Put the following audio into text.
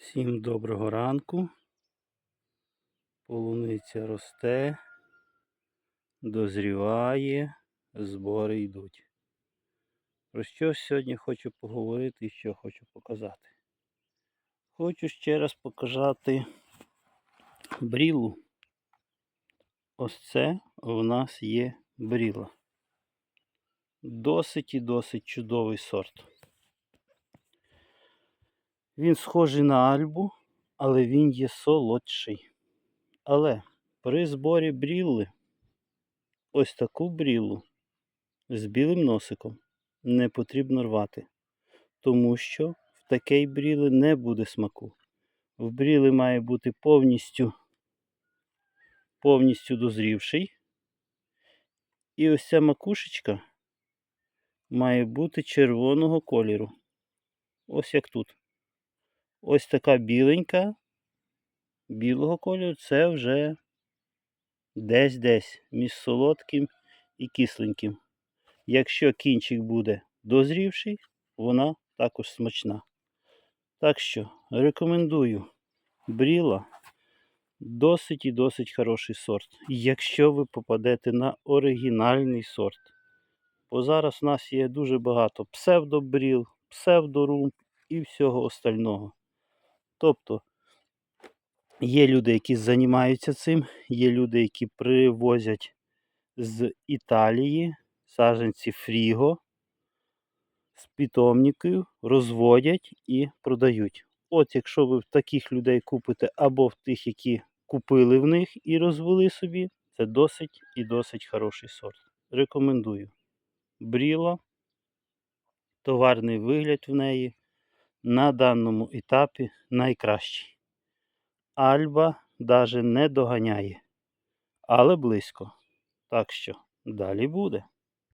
Всім доброго ранку. Полуниця росте, дозріває, збори йдуть. Про що сьогодні хочу поговорити і що хочу показати. Хочу ще раз показати брілу. Ось це в нас є бріла. Досить і досить чудовий сорт. Він схожий на альбу, але він є солодший. Але при зборі брілли ось таку бріллу з білим носиком не потрібно рвати, тому що в такій бріли не буде смаку. В бріли має бути повністю, повністю дозрівший. І ось ця макушечка має бути червоного кольору. Ось як тут. Ось така біленька, білого кольору, це вже десь-десь між солодким і кисленьким. Якщо кінчик буде дозрівший, вона також смачна. Так що рекомендую бріла досить і досить хороший сорт. Якщо ви попадете на оригінальний сорт. Бо зараз у нас є дуже багато псевдобріл, псевдорумб і всього остального. Тобто є люди, які займаються цим, є люди, які привозять з Італії саджанці Фріго з питомників, розводять і продають. От якщо ви в таких людей купите або в тих, які купили в них і розвели собі, це досить і досить хороший сорт. Рекомендую. Бріла, товарний вигляд в неї на даному етапі найкращий. Альба навіть не доганяє, але близько. Так що далі буде.